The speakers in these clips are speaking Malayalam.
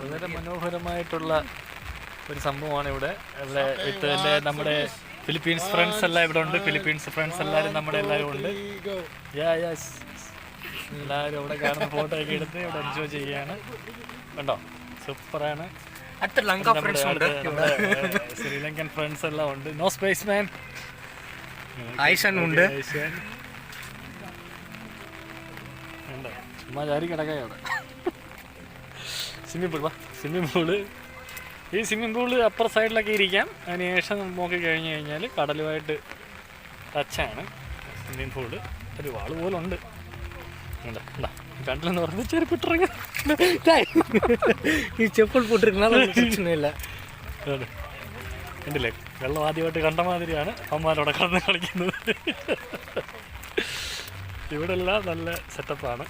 വളരെ മനോഹരമായിട്ടുള്ള ഒരു സംഭവമാണ് ഇവിടെ. ഇവിടെ വിത്ത് എന്റെ നമ്മുടെ ഫിലിപ്പീൻസ് ഫ്രണ്ട്സ് എല്ലാം ഇവിടെ ഉണ്ട്. ഫിലിപ്പീൻസ് ഫ്രണ്ട്സ് എല്ലാവരും നമ്മുടെ എല്ലാവരും ഉണ്ട്. യാ യെസ് എല്ലാവരും ഇവിടെ കാണുന്ന ഫോട്ടോ ഒക്കെ എടുത്ത് ഇവിടെ എൻജോയ് ചെയ്യുകയാണ്. കണ്ടോ? സൂപ്പറാണ്. അടുത്ത ലങ്ക ഫ്രണ്ട്സ് ഉണ്ട്. ശ്രീലങ്കൻ ഫ്രണ്ട്സ് എല്ലാം ഉണ്ട്. നോ സ്പേസ് മാൻ ഐഷൻ ഉണ്ട്. കണ്ടോ? ചുമ്മാ ചാരി കിടക്കാം അവിടെ സ്വിമ്മിംഗ് പൂൾ വാ. സ്വിമ്മിംഗ് പൂൾ ഈ സ്വിമ്മിംഗ് പൂൾ അപ്പുറ സൈഡിലൊക്കെ ഇരിക്കാം. അതിന് ശേഷം നോക്കി കഴിഞ്ഞ് കഴിഞ്ഞാൽ കടലുമായിട്ട് ടച്ചാണ് സ്വിമ്മിംഗ് പൂൾ ഒരു വാൾ പോലെ ഉണ്ട് കണ്ടോ? കണ്ടോ കണ്ടില്ലെന്ന് പറഞ്ഞ് ചെരുപ്പിട്ടിറങ്ങി ഈ ചെപ്പിൾ പൊട്ടിരുന്നില്ല. കണ്ടില്ലേ? വെള്ളം ആദ്യമായിട്ട് കണ്ട മാതിരിയാണ് അമ്മമാരോടെ കടന്ന് കളിക്കുന്നത്. ഇവിടെ എല്ലാം നല്ല സെറ്റപ്പാണ്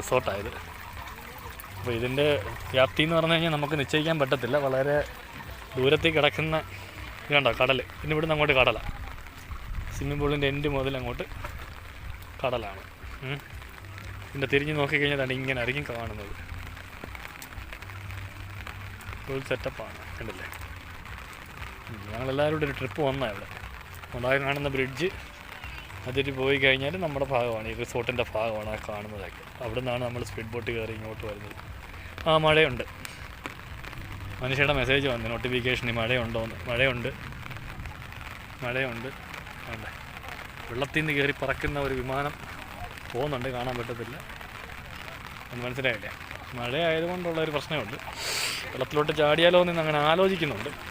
റിസോർട്ടായത്. അപ്പോൾ ഇതിന്റെ വ്യാപ്തി എന്ന് പറഞ്ഞു കഴിഞ്ഞാൽ നമുക്ക് നിശ്ചയിക്കാൻ പറ്റത്തില്ല. വളരെ ദൂരത്തേക്ക് കിടക്കുന്ന ഇതുണ്ടോ കടൽ പിന്നെ ഇവിടുന്ന് അങ്ങോട്ട് കടലാണ് സ്വിമ്മിംഗ് പൂളിന്റെ എൻഡ് മുതൽ അങ്ങോട്ട് കടലാണ്. പിന്നെ തിരിഞ്ഞ് നോക്കിക്കഴിഞ്ഞാൽ തന്നെ ഇങ്ങനെ ആയിരിക്കും കാണുന്നത്. ഫുൾ സെറ്റപ്പാണ് കണ്ടില്ലേ? ഞങ്ങളെല്ലാവരും കൂടെ ഒരു ട്രിപ്പ് വന്നാണ് ഇവിടെ. ഉണ്ടായി കാണുന്ന ബ്രിഡ്ജ് അതിട്ട് പോയി കഴിഞ്ഞാൽ നമ്മുടെ ഭാഗമാണ് ഈ റിസോർട്ടിന്റെ ഭാഗമാണ് ആ കാണുന്നതൊക്കെ. അവിടെ നിന്നാണ് നമ്മൾ സ്പീഡ് ബോട്ട് കയറി ഇങ്ങോട്ട് വരുന്നത്. ആ മഴയുണ്ട്. മനുഷ്യയുടെ മെസ്സേജ് വന്നു നോട്ടിഫിക്കേഷനിൽ മഴയുണ്ടോയെന്ന് മഴയുണ്ട്? മഴയുണ്ട്. വേണ്ട വെള്ളത്തിൽ നിന്ന് കയറി പറക്കുന്ന ഒരു വിമാനം പോകുന്നുണ്ട് കാണാൻ പറ്റത്തില്ല. അത് മനസ്സിലായില്ല. മഴ ആയതുകൊണ്ടുള്ള ഒരു പ്രശ്നമുണ്ട്. വെള്ളത്തിലോട്ട് ചാടിയാലോ എന്ന് അങ്ങനെ ആലോചിക്കുന്നുണ്ട്.